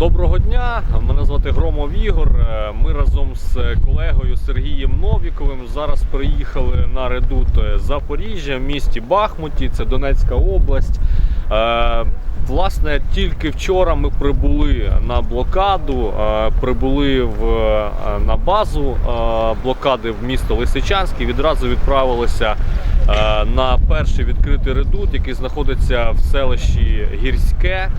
Доброго дня, мене звати Громов Ігор. Е, Ми разом з колегою Сергієм Новіковим зараз приїхали на редут Запоріжжя в місті Бахмуті, це Донецька область. Е, Власне, тільки вчора ми прибули на блокаду, е, прибули в, е, на базу е, блокади в місто Лисичанськ і відразу відправилися е, на перший відкритий редут, який знаходиться в селищі Гірське.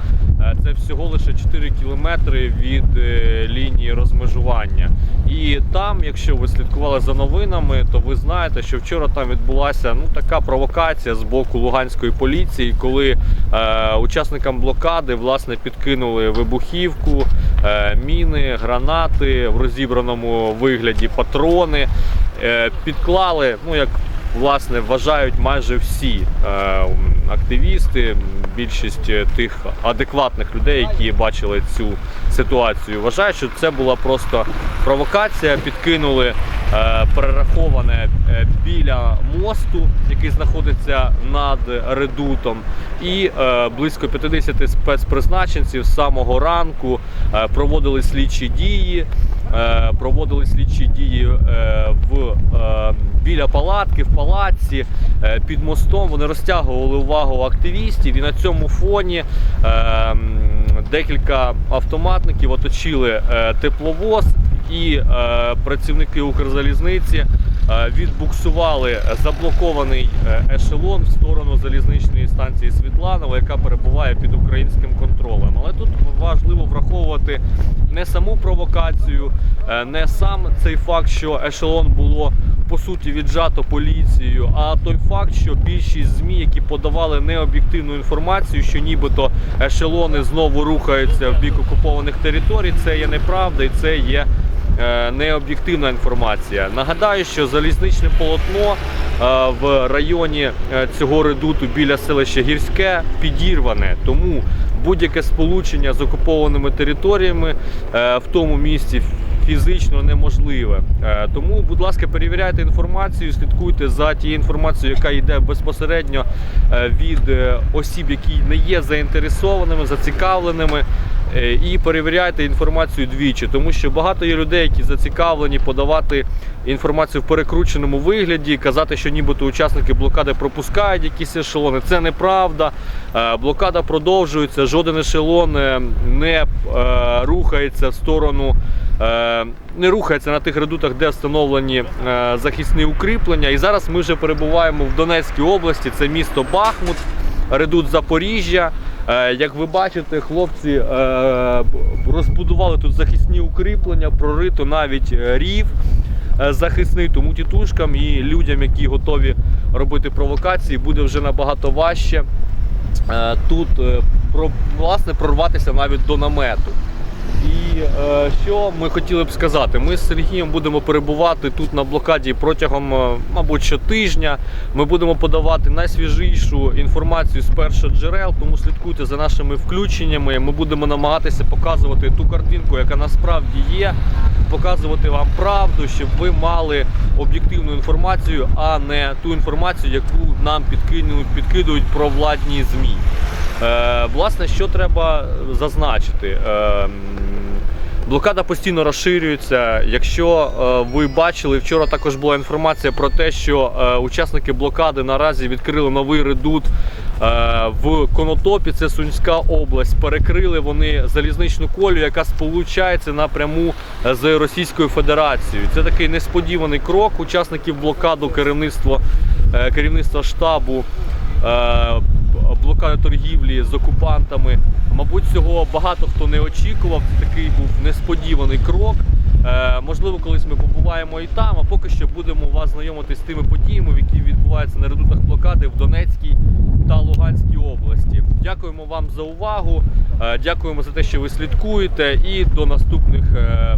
Е, Це всього лише 4 кілометри від е, лінії розмежування. І там, якщо ви слідкували за новинами, то ви знаєте, що вчора там відбулася ну така провокація з боку луганської поліції, коли е, учасникам блокади власне підкинули вибухівку, е, міни, гранати в розібраному вигляді, патрони, е, підклали, ну як власне вважають майже всі е, активісти, більшість е, тих адекватних людей, які бачили цю ситуацію, вважають, що це була просто провокація. Підкинули перераховане е, біля мосту, який знаходиться над редутом, і е, близько 50 спецпризначенців з самого ранку е, проводили слідчі дії. Е, проводили слідчі дії е, в е, біля палатки, в палатці е, під мостом. Вони розтягували увагу активістів, і на цьому фоні е, декілька автоматників оточили е, тепловоз і е, працівники Укрзалізниці е, відбуксували заблокований е, ешелон в сторону залізничної станції Світланова, яка перебуває під українським контролем. Але тут важливо враховувати не саму провокацію, е, не сам цей факт, що ешелон було по суті віджато поліцією, а той факт, що більшість змі, які подавали необ'єктивну інформацію, що нібито ешелони знову рухаються в бік окупованих територій, це є неправда і це є необ'єктивна інформація. Нагадаю, що залізничне полотно е, в районі е, цього редуту біля селища Гірське підірване. Тому будь-яке сполучення з окупованими територіями е, в тому місці фізично неможливе. Е, Тому, будь ласка, перевіряйте інформацію, слідкуйте за тією інформацією, яка йде безпосередньо е, від е, осіб, які не є заінтересованими, зацікавленими. Е, І перевіряйте інформацію двічі, тому що багато є людей, які зацікавлені подавати інформацію в перекрученому вигляді, казати, що нібито учасники блокади пропускають якісь ешелони. Це неправда. Е, Блокада продовжується. Жоден ешелон е, не рухається в сторону. Не рухається на тих редутах, де встановлені захисні укріплення. І зараз ми вже перебуваємо в Донецькій області. Це місто Бахмут, редут Запоріжжя. Е, Як ви бачите, хлопці е, розбудували тут захисні укріплення, прорито навіть е, рів захисний, тому тітушкам і людям, які готові робити провокації, буде вже набагато важче тут власне прорватися навіть до намету. І що ми хотіли б сказати, ми з Сергієм будемо перебувати тут на блокаді протягом, е, мабуть, щотижня. Ми будемо подавати найсвіжішу інформацію з перших джерел, тому слідкуйте за нашими включеннями. Ми будемо намагатися показувати ту картинку, яка насправді є, показувати вам правду, щоб ви мали об'єктивну інформацію, а не ту інформацію, яку нам підкидують провладні ЗМІ. Е, власне, що треба зазначити? Е, м, Блокада постійно розширюється. Якщо е, ви бачили, вчора також була інформація про те, що е, учасники блокади наразі відкрили новий редут е, в Конотопі, це Сумська область. Перекрили вони залізничну колію, яка сполучається напряму з Російською Федерацією. Це такий несподіваний крок учасників блокаду, керівництво, е, керівництва штабу. Блокади торгівлі з окупантами. Мабуть, цього багато хто не очікував. Такий був несподіваний крок. Е, можливо, колись ми побуваємо і там, а поки що будемо вас знайомити з тими подіями, які відбуваються на редутах блокади в Донецькій та Луганській області. Дякуємо вам за увагу. е, дякуємо за те, що ви слідкуєте, і до наступних е,